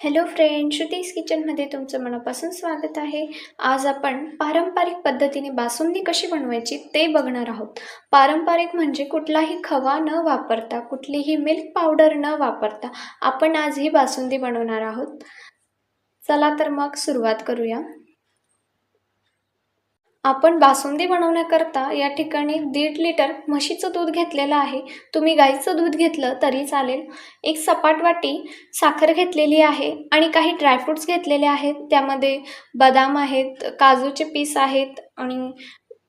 Hello friend Shruti's किचनमध्ये तुमचं मनापासून स्वागत आहे. आज आपण पारंपरिक पद्धतीने बासुंदी कशी बनवायची ते बघणार आहोत. पारंपरिक म्हणजे कुठलाही खवा न वापरता कुठलीही मिल्क पावडर न वापरता आपण आज ही बासुंदी बनवणार आहोत. चला तर मग सुरुवात करूया. आपण बासुंदी बनवण्याकरता या ठिकाणी दीड लिटर म्हशीचं दूध घेतलेलं आहे. तुम्ही गाईचं दूध घेतलं तरी चालेल. एक सपाट वाटी साखर घेतलेली आहे आणि काही ड्रायफ्रूट्स घेतलेले आहेत. त्यामध्ये बदाम आहेत काजूचे पीस आहेत आणि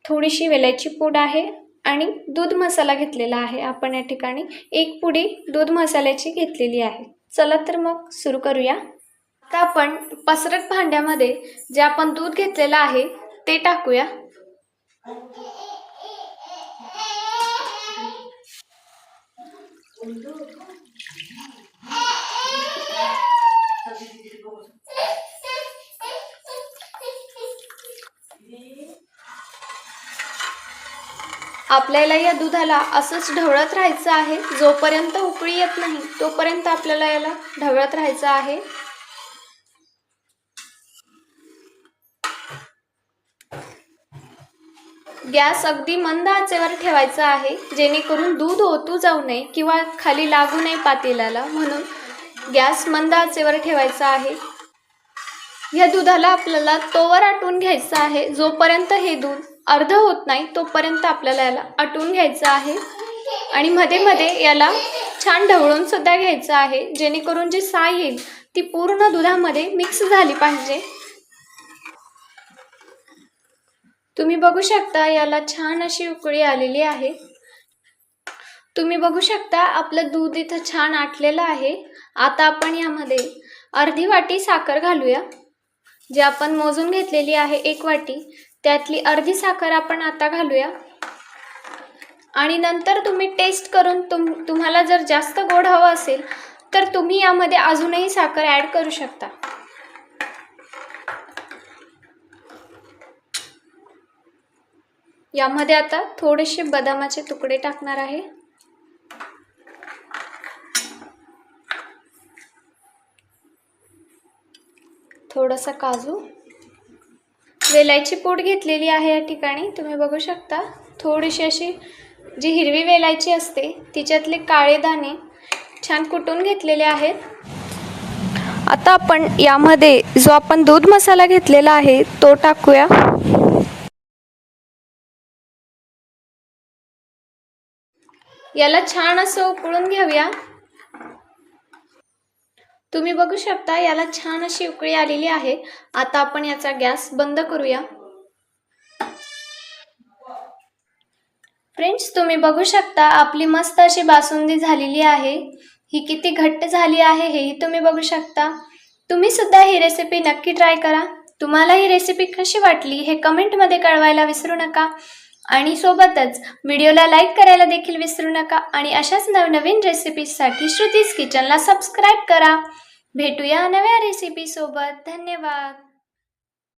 थोडीशी वेलायची पूड आहे आणि दूध मसाला घेतलेला आहे. आपण या ठिकाणी एक पुडी दूध मसाल्याची घेतलेली आहे. चला तर मग सुरू करूया. आता आपण पसरट भांड्यामध्ये जे आपण दूध घेतलेलं आहे ते टाकूया. आपल्याला या दुधाला असंच ढवळत राहायचं आहे जोपर्यंत उकळी येत नाही तोपर्यंत आपल्याला याला ढवळत राहायचं आहे. गॅस अगदी मंद आचेवर ठेवायचा आहे जेणेकरून दूध ओतू जाऊ नये किंवा खाली लागू नये पातेल्याला. म्हणून गॅस मंद आचेवर ठेवायचा आहे. या दुधाला आपल्याला तोवर आटून घ्यायचं आहे. जोपर्यंत हे दूध अर्ध होत नाही तोपर्यंत आपल्याला याला आटवून घ्यायचं आहे. आणि मध्ये मध्ये याला छान ढवळून सुद्धा घ्यायचं आहे जेणेकरून जी साय येईल ती पूर्ण दुधामध्ये मिक्स झाली पाहिजे. तुम्ही बघू शकता याला छान अशी उकळी आलेली आहे. तुम्ही बघू शकता आपलं दूध इथं छान आटलेलं आहे. आता आपण यामध्ये अर्धी वाटी साखर घालूया. जे आपण मोजून घेतलेली आहे एक वाटी. त्यातली अर्धी साखर आपण आता घालूया. आणि नंतर तुम्ही टेस्ट करून तुम तुम्हाला जर जास्त गोड हवं असेल तर तुम्ही यामध्ये अजूनही साखर ॲड करू शकता. यामध्ये आता थोडेसे बदामाचे तुकडे टाकणार आहे. थोडासा काजू. वेलायची पूड घेतलेली आहे या ठिकाणी तुम्ही बघू शकता. थोडीशी अशी जी हिरवी वेलायची असते तिच्यातले काळे दाणे छान कुटून घेतलेले आहेत. आता आपण यामध्ये जो आपण दूध मसाला घेतलेला आहे तो टाकूया. याला छान असं उकळून घेऊया. तुम्ही बघू शकता याला छान अशी उकळी आलेली आहे. आता आपण याचा गॅस बंद करूया. फ्रेंड्स तुम्ही बघू शकता आपली मस्त अशी बासुंदी झालेली आहे. ही किती घट्ट झाली आहे हेही तुम्ही बघू शकता. तुम्ही सुद्धा ही रेसिपी नक्की ट्राय करा. तुम्हाला ही रेसिपी कशी वाटली हे कमेंटमध्ये कळवायला विसरू नका. आणि सोबतच व्हिडिओला लाईक करायला देखील विसरू नका आणि अशाच नवनवीन रेसिपीजसाठी श्रुतीज किचनला सबस्क्राईब करा. भेटूया नव्या रेसिपीसोबत. धन्यवाद.